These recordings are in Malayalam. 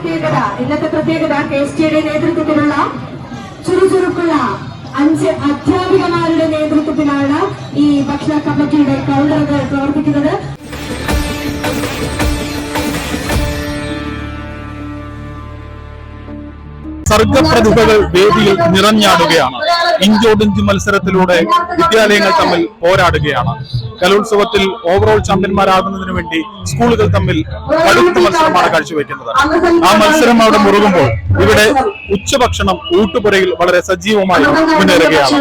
പ്രത്യേകത ഇന്നത്തെ പ്രത്യേകത കെ എസ് ടിയുടെ നേതൃത്വത്തിലുള്ള ചുറുചുറുക്കുള്ള അഞ്ച് അധ്യാപികമാരുടെ നേതൃത്വത്തിലാണ് ഈ ഭക്ഷണ കമ്മിറ്റിയുടെ കൗണ്ടറുകൾ പ്രവർത്തിക്കുന്നത്. സർഗപ്രതിഭകൾ വേദിയിൽ നിറഞ്ഞാടുകയാണ്. ഇഞ്ചോടിഞ്ച് മത്സരത്തിലൂടെ വിദ്യാലയങ്ങൾ തമ്മിൽ പോരാടുകയാണ്. കലോത്സവത്തിൽ ഓവറോൾ ചാമ്പ്യന്മാരാകുന്നതിനു വേണ്ടി സ്കൂളുകൾ തമ്മിൽ കടുത്ത മത്സരമാണ് കാഴ്ചവെക്കുന്നത്. ആ മത്സരം അവിടെ മുറുകുമ്പോൾ ഇവിടെ ഉച്ചഭക്ഷണം ഊട്ടുപുരയിൽ വളരെ സജീവമായി മുന്നേറുകയാണ്.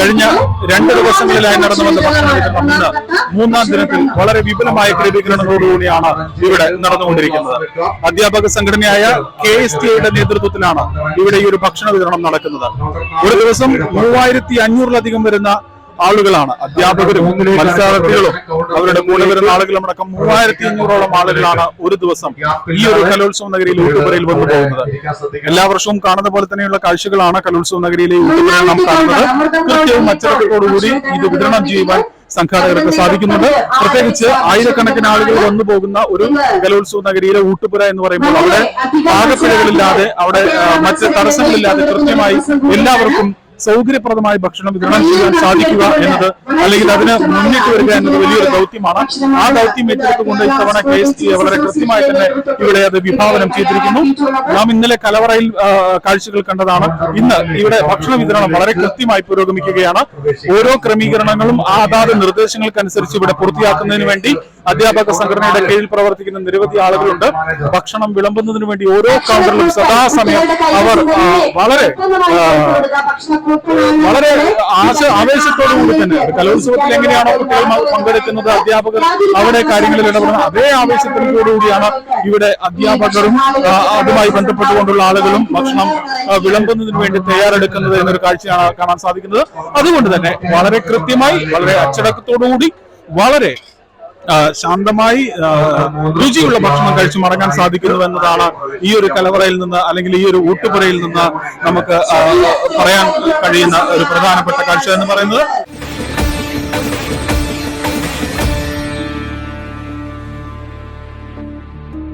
കഴിഞ്ഞ രണ്ട് ദിവസങ്ങളിലായി നടന്നു വന്ന ഭക്ഷണം മൂന്നാം ദിനത്തിൽ വളരെ വിപുലമായ ക്രമീകരണങ്ങളോടുകൂടിയാണ് ഇവിടെ നടന്നുകൊണ്ടിരിക്കുന്നത്. അധ്യാപക സംഘടനയായ കെ എസ് ടി യുടെ നേതൃത്വത്തിലാണ് ഇവിടെ ഈ ഒരു ഭക്ഷണ വിതരണം നടക്കുന്നത്. ഒരു ദിവസം മൂവായിരത്തി അഞ്ഞൂറിലധികം വരുന്ന ആളുകളാണ്. അധ്യാപകരും മത്സരാർത്ഥികളും അവരുടെ കൂടെ വരുന്ന ആളുകളും അടക്കം മൂവായിരത്തി അഞ്ഞൂറോളം ആളുകളാണ് ഒരു ദിവസം ഈ ഒരു കലോത്സവ നഗരിയിൽ ഊട്ടുപുരയിൽ വന്നു പോകുന്നത്. എല്ലാ വർഷവും കാണുന്ന പോലെ തന്നെയുള്ള കാഴ്ചകളാണ് കലോത്സവ നഗരിയിലെ ഊട്ടുപുരയിൽ നാം കാണുന്നത്. കൃത്യവും അച്ചടക്കത്തോടുകൂടി ഇത് വിതരണം ചെയ്യുവാൻ സംഘാടകർക്ക് സാധിക്കുന്നുണ്ട്. പ്രത്യേകിച്ച് ആയിരക്കണക്കിന് ആളുകൾ വന്നു പോകുന്ന ഒരു കലോത്സവ നഗരിയിലെ ഊട്ടുപുര എന്ന് പറയുമ്പോൾ അവിടെ പാകപ്പിഴകളില്ലാതെ അവിടെ മറ്റ് തടസ്സങ്ങളില്ലാതെ കൃത്യമായി എല്ലാവർക്കും സൗകര്യപ്രദമായ ഭക്ഷണം വിതരണം ചെയ്യാൻ സാധിക്കുക എന്നത് അല്ലെങ്കിൽ അതിന് മുന്നിട്ട് വരിക എന്നത് വലിയൊരു ദൗത്യമാണ്. ആ ദൗത്യം ഏറ്റെടുത്തുകൊണ്ട് ഇത്തവണ കെ എസ് ടി വളരെ കൃത്യമായി തന്നെ ഇവിടെ അത് വിഭാവനം ചെയ്തിരിക്കുന്നു. നാം ഇന്നലെ കലവറയിൽ കാഴ്ചകൾ കണ്ടതാണ്. ഇന്ന് ഇവിടെ ഭക്ഷണ വിതരണം വളരെ കൃത്യമായി പുരോഗമിക്കുകയാണ്. ഓരോ ക്രമീകരണങ്ങളും ആ അതാത് നിർദ്ദേശങ്ങൾക്കനുസരിച്ച് ഇവിടെ പൂർത്തിയാക്കുന്നതിന് വേണ്ടി അധ്യാപക സംഘടനയുടെ കീഴിൽ പ്രവർത്തിക്കുന്ന നിരവധി ആളുകളുണ്ട്. ഭക്ഷണം വിളമ്പുന്നതിന് വേണ്ടി ഓരോ കൗണ്ടറിലും സദാസമയം അവർ വളരെ വളരെ ആശ ആവേശത്തോടുകൂടി തന്നെ. കലോത്സവത്തിൽ എങ്ങനെയാണോ കുട്ടികൾ പങ്കെടുക്കുന്നത്? അധ്യാപകർ അവിടെ കാര്യങ്ങളിൽ ഇടപെടുന്നത് അതേ ആവേശത്തോടുകൂടിയാണ് ഇവിടെ അധ്യാപകരും അതുമായി ബന്ധപ്പെട്ടുകൊണ്ടുള്ള ആളുകളും ഭക്ഷണം വിളമ്പുന്നതിന് വേണ്ടി തയ്യാറെടുക്കുന്നത് എന്നൊരു കാഴ്ചയാണ് കാണാൻ സാധിക്കുന്നത്. അതുകൊണ്ട് തന്നെ വളരെ കൃത്യമായി വളരെ അച്ചടക്കത്തോടുകൂടി വളരെ ശാന്തമായി രുചിയുള്ള ഭക്ഷണം കഴിച്ചു മടങ്ങാൻ സാധിക്കുന്നു എന്നതാണ് ഈ ഒരു കലവറയിൽ നിന്ന് അല്ലെങ്കിൽ ഈ ഒരു ഊട്ടുപുരയിൽ നിന്ന് നമുക്ക് പറയാൻ കഴിയുന്ന ഒരു പ്രധാനപ്പെട്ട കാഴ്ച എന്ന് പറയുന്നത്.